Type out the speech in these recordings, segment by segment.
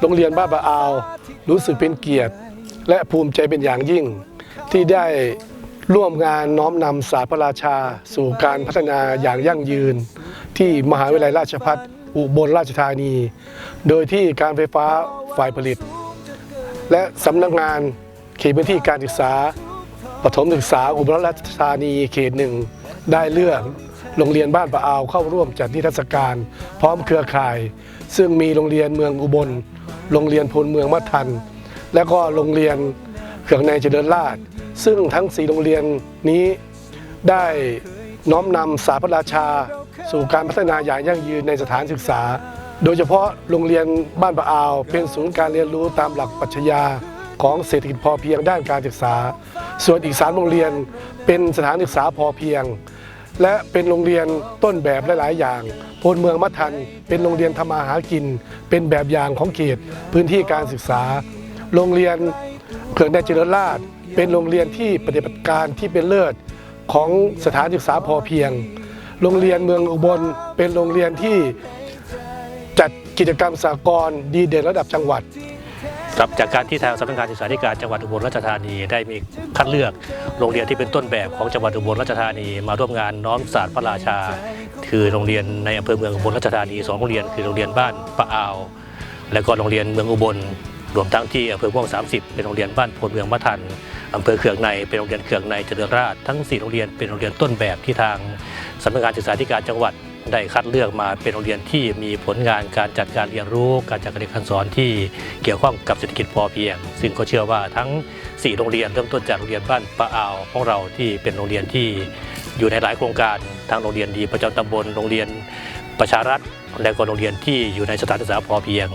โรงเรียนบ้านปะอาว รู้สึกเป็นเกียรติ และภูมิใจเป็นอย่างยิ่ง ที่ได้ร่วมงานน้อมนำศาสตร์พระราชา สู่การพัฒนาอย่างยั่งยืน ที่มหาวิทยาลัยราชภัฏอุบลราชธานี โดยที่การไฟฟ้าฝ่ายผลิต และสำนักงานเขตพื้นที่การศึกษาปฐมศึกษาอุบลราชธานีเขตหนึ่งได้เลือกโรงเรียนบ้านปะอาวเข้าร่วมจัดนิทรรศการ พร้อมเครือข่าย ซึ่งมีโรงเรียนเมืองอุบล โรงเรียนพลเมืองมัทัน และก็โรงเรียนเขื่องในเจริญราษฎร์ซึ่งทั้งสี่โรงเรียนนี้ได้น้อมนำสาพระราชา สู่การพัฒนาอย่างยั่งยืนในสถานศึกษา โดยเฉพาะโรงเรียนบ้านปะอาว เป็นศูนย์การเรียนรู้ตามหลักปรัชญาของเศรษฐกิจพอเพียงด้านการศึกษา ส่วนอีกสามโรงเรียนเป็นสถานศึกษาพอเพียง และเป็นโรงเรียนต้นแบบหลาย ๆ อย่างพลเมืองมัทัน เป็นโรงเรียนทำมาหากิน เป็นแบบอย่างของเขตพื้นที่การศึกษา โรงเรียนเขื่อนแดนเจริญราษฎร์เป็นโรงเรียนที่ปฏิบัติการที่เป็นเลิศของสถานศึกษาพอเพียง โรงเรียนเมืองอุบลเป็นโรงเรียนที่จัดกิจกรรมสากลดีเด่นระดับจังหวัด ครับจากการที่ทางสำนักงานศึกษาธิการจังหวัดอุบลราชธานีได้มีคัดเลือกโรงเรียนที่เป็นต้นแบบของจังหวัดอุบลราชธานี มาร่วมงานน้อมศาสตร์พระราชา คือโรงเรียนในอำเภอเมืองอุบลราชธานีสองโรงเรียนคือโรงเรียนบ้านปะอาว และก็โรงเรียนเมืองอุบลรวมทั้งที่อำเภอม่วง 30 เป็นโรงเรียนบ้านพลเมืองมะทันอำเภอเขืองในเป็นโรงเรียนเขืองในเจริญราษฎร์ทั้งสี่โรงเรียนเป็นโรงเรียนต้นแบบที่ทางสำนักงานศึกษาธิการจังหวัด ได้คัดเลือกมาเป็นโรงเรียนที่มีผลงานการจัดการเรียนรู้ การจัดการเรียนการสอนที่เกี่ยวข้องกับเศรษฐกิจพอเพียง ซึ่งก็เชื่อว่าทั้ง 4 โรงเรียนเริ่มต้นจากโรงเรียนบ้านปะอาวของเราที่เป็นโรงเรียนที่อยู่ในหลายโครงการทั้งโรงเรียนดีประจำตำบลโรงเรียน ประชารัฐและก็โรงเรียนที่อยู่ในสถานศึกษาพอเพียง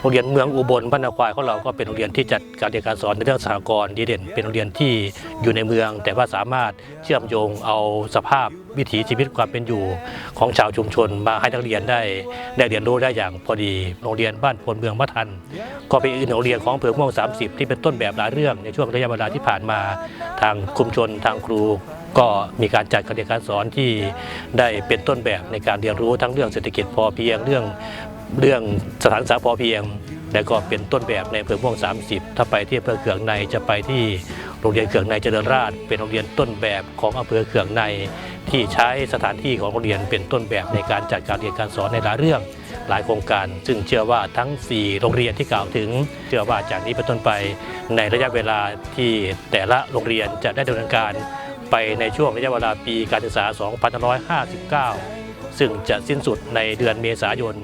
โรงเรียนเมืองอุบลบ้านนาควายของเราก็เป็นโรงเรียนที่จัดการเรียนการสอนในเรื่องสหกรณ์ดีเด่น เป็นโรงเรียนที่อยู่ในเมือง แต่ว่าสามารถเชื่อมโยงเอาสภาพวิถีชีวิตความเป็นอยู่ ของชาวชุมชนมาให้นักเรียนได้ได้เรียนรู้ได้อย่างพอดี โรงเรียนบ้านพลเมืองมะทัน ก็เป็นอีกหนึ่งโรงเรียนของอำเภอม่วง30 ที่เป็นต้นแบบหลายเรื่องในช่วงระยะเวลาที่ผ่านมา ทางคุมชนทางครู ก็มีการจัดการเรียนการสอนที่ได้เป็นต้นแบบในการเรียนรู้ทั้งเรื่องเศรษฐกิจพอเพียงเรื่องเรื่องสถานศึกษาพอเพียง และก็เป็นต้นแบบในอำเภอม่วง 30 ถ้าไปที่อำเภอเขืองในจะไปที่โรงเรียนเขืองในเจริญราษฎร์เป็นโรงเรียนต้นแบบของอำเภอเขืองในที่ใช้สถานที่ของโรงเรียนเป็นต้นแบบในการจัดการเรียนการสอนในหลายเรื่องหลายโครงการ ซึ่งเชื่อว่าทั้ง 4 โรงเรียนที่กล่าวถึง เชื่อว่าจากนี้เป็นต้นไปในระยะเวลาที่แต่ละโรงเรียนจะได้ดำเนินการ ไปในช่วงระยะเวลาปีการศึกษา 2559 ซึ่งจะสิ้นสุดในเดือนเมษายน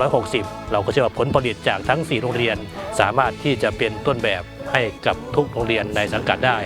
2560 เราก็เชื่อว่าผลผลิตจากทั้ง 4 โรงเรียน สามารถที่จะเป็นต้นแบบให้กับทุกโรงเรียนในสังกัดได้